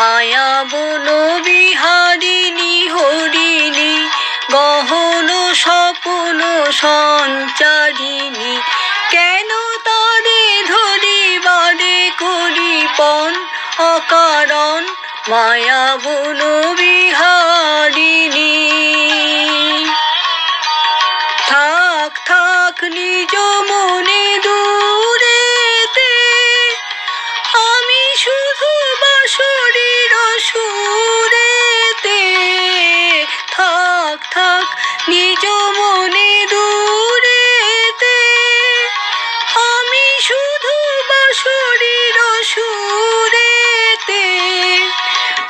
মায়া বন বিহারিণী, হরিণী, গহন স্বপ্ন সঞ্চারিণী, কেন তারে ধরিবারে করিপন অকারণ? মায়া বন বিহারিণী। থাক থাক, নিজ নিজ মনে দূরেতে আমি শুধু বাঁশরীর সুরেতে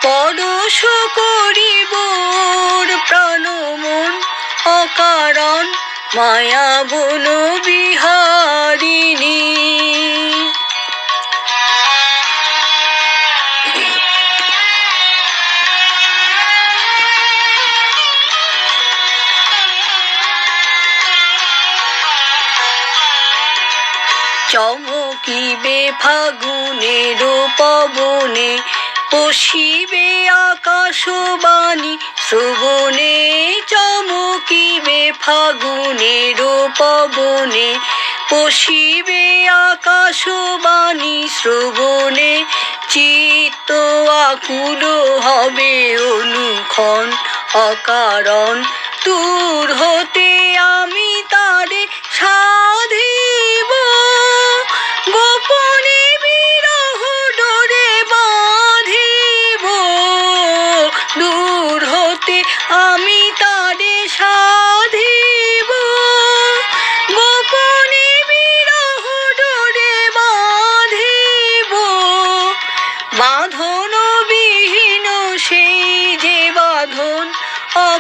পরশ করিবর প্রাণমন অকারণ মায়া বন বিহারিণী চমকিবে ফাগুনের পবনে পশিবে আকাশবাণী, শ্রবণে চমকিবে ফাগুনের পবনে পশিবে আকাশবাণী, শ্রবণে চিত্ত আকুল হবে অনুক্ষণ অকারণ। দূর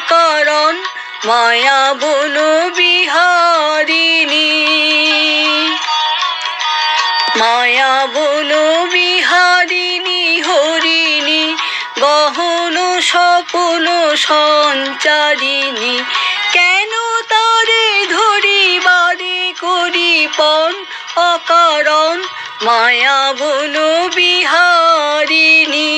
অকারণ মায়া বন বিহারিণী। মায়া বন বিহারিণী, হরিণী, গহন স্বপ্ন সঞ্চারিণী। কেন তারে ধরিবারে করিপন অকারণ মায়া বন বিহারিণী?